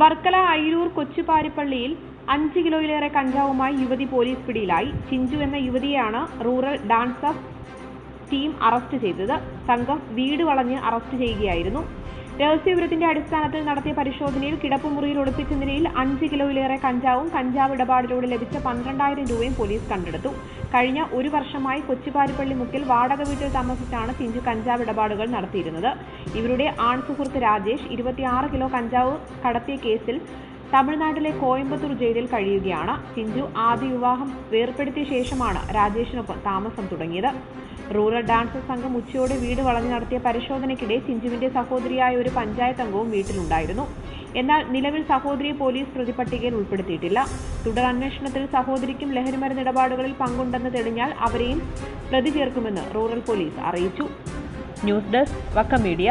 വർക്കല അയിരൂർ കൊച്ചുപാരിപ്പള്ളിയിൽ അഞ്ച് കിലോയിലേറെ കഞ്ചാവുമായി യുവതി പോലീസ് പിടിയിലായി. ചിഞ്ചു എന്ന യുവതിയാണ് റൂറൽ ഡാൻസ് ടീം അറസ്റ്റ് ചെയ്തത്. സംഘം വീട് വളഞ്ഞ് അറസ്റ്റ് ചെയ്യുകയായിരുന്നു. രഹസ്യവിവരത്തിന്റെ അടിസ്ഥാനത്തിൽ നടത്തിയ പരിശോധനയിൽ കിടപ്പുമുറിയിൽ ഒളിപ്പിച്ച നിലയിൽ അഞ്ച് കിലോയിലേറെ കഞ്ചാവും കഞ്ചാവ് ഇടപാടിലൂടെ ലഭിച്ച പന്ത്രണ്ടായിരം രൂപയും പോലീസ് കണ്ടെടുത്തു. കഴിഞ്ഞ ഒരു വർഷമായി കൊച്ചുപാരിപ്പള്ളി മുക്കിൽ വാടക വീട്ടിൽ താമസിച്ചാണ് ചിഞ്ചു കഞ്ചാവ് ഇടപാടുകൾ നടത്തിയിരുന്നത്. ഇവരുടെ ആൺ സുഹൃത്ത് രാജേഷ് ഇരുപത്തിയാറ് കിലോ കഞ്ചാവ് കടത്തിയ കേസിൽ തമിഴ്നാട്ടിലെ കോയമ്പത്തൂർ ജയിലിൽ കഴിയുകയാണ്. ചിഞ്ചു ആദ്യ വിവാഹം വേർപ്പെടുത്തിയ ശേഷമാണ് രാജേഷിനൊപ്പം താമസം തുടങ്ങിയത്. റൂറൽ ഡാൻസ് സംഘം ഉച്ചയോടെ വീട് വളഞ്ഞു നടത്തിയ പരിശോധനയ്ക്കിടെ ചിഞ്ചുവിന്റെ സഹോദരിയായ ഒരു പഞ്ചായത്ത് അംഗവും വീട്ടിലുണ്ടായിരുന്നു. എന്നാൽ നിലവിൽ സഹോദരിയെ പോലീസ് പ്രതിപട്ടികയിൽ ഉൾപ്പെടുത്തിയിട്ടില്ല. തുടർ അന്വേഷണത്തിൽ സഹോദരിക്കും ലഹരിമരുന്ന് ഇടപാടുകളിൽ പങ്കുണ്ടെന്ന് തെളിഞ്ഞാൽ അവരെയും പ്രതി ചേർക്കുമെന്ന് റൂറൽ പോലീസ് അറിയിച്ചു. News desk Vakka media.